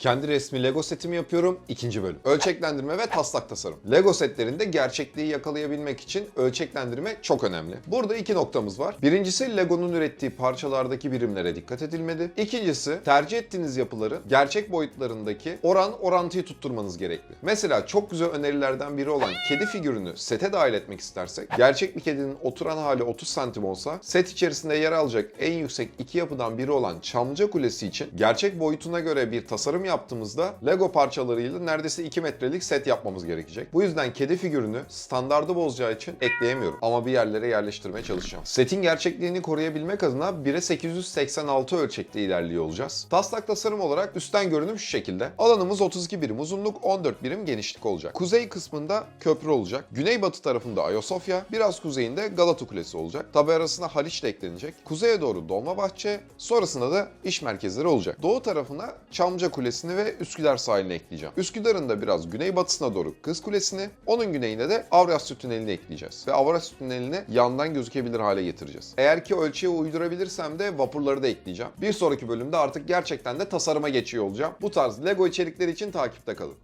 Kendi resmi Lego setimi yapıyorum. ikinci bölüm. Ölçeklendirme ve taslak tasarım. Lego setlerinde gerçekliği yakalayabilmek için ölçeklendirme çok önemli. Burada iki noktamız var. Birincisi Lego'nun ürettiği parçalardaki birimlere dikkat edilmeli. İkincisi tercih ettiğiniz yapıların gerçek boyutlarındaki oran orantıyı tutturmanız gerekli. Mesela çok güzel önerilerden biri olan kedi figürünü sete dahil etmek istersek gerçek bir kedinin oturan hali 30 santim olsa set içerisinde yer alacak en yüksek iki yapıdan biri olan Çamlıca Kulesi için gerçek boyutuna göre bir tasarım yaptığımızda Lego parçalarıyla neredeyse 2 metrelik set yapmamız gerekecek. Bu yüzden kedi figürünü standardı bozacağı için ekleyemiyorum ama bir yerlere yerleştirmeye çalışacağım. Setin gerçekliğini koruyabilmek adına 1'e 886 ölçekte ilerliyor olacağız. Taslak tasarım olarak üstten görünüm şu şekilde. Alanımız 32 birim uzunluk, 14 birim genişlik olacak. Kuzey kısmında köprü olacak. Güneybatı tarafında Ayasofya, biraz kuzeyinde Galata Kulesi olacak. Tabi arasına Haliç de eklenecek. Kuzeye doğru Dolmabahçe, sonrasında da iş merkezleri olacak. Doğu tarafına Çamlıca Kulesi'ni ve Üsküdar sahilini ekleyeceğim. Üsküdar'ın da biraz güneybatısına doğru Kız Kulesi'ni, onun güneyine de Avrasya Tüneli'ni ekleyeceğiz. Ve Avrasya Tüneli'ni yandan gözükebilir hale getireceğiz. Eğer ki ölçüye uydurabilirsem de vapurları da ekleyeceğim. Bir sonraki bölümde artık gerçekten de tasarıma geçiyor olacağım. Bu tarz Lego içerikleri için takipte kalın.